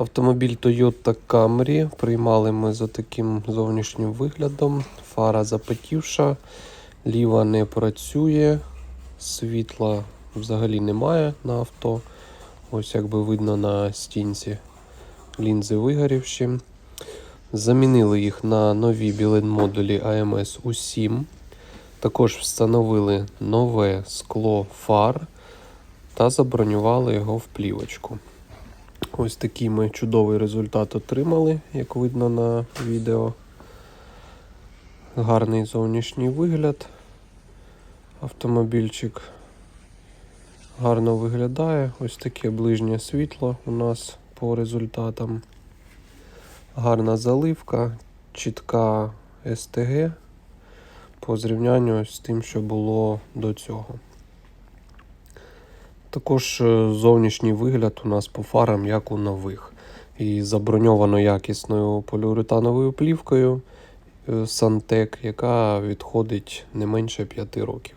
Автомобіль Toyota Camry приймали ми за таким зовнішнім виглядом. Фара запотівша, ліва не працює, світла взагалі немає на авто. Ось як би видно на стінці лінзи вигорівші. Замінили їх на нові білет-модулі AMS U7. Також встановили нове скло фар та забронювали його в плівочку. Ось такий ми чудовий результат отримали, як видно на відео. Гарний зовнішній вигляд. Автомобільчик гарно виглядає. Ось таке ближнє світло у нас по результатам. Гарна заливка, чітка СТГ по зрівнянню з тим, що було до цього. Також е, зовнішній вигляд у нас по фарам, як у нових. І заброньовано якісною поліуретановою плівкою Сантек, яка відходить не менше 5 років.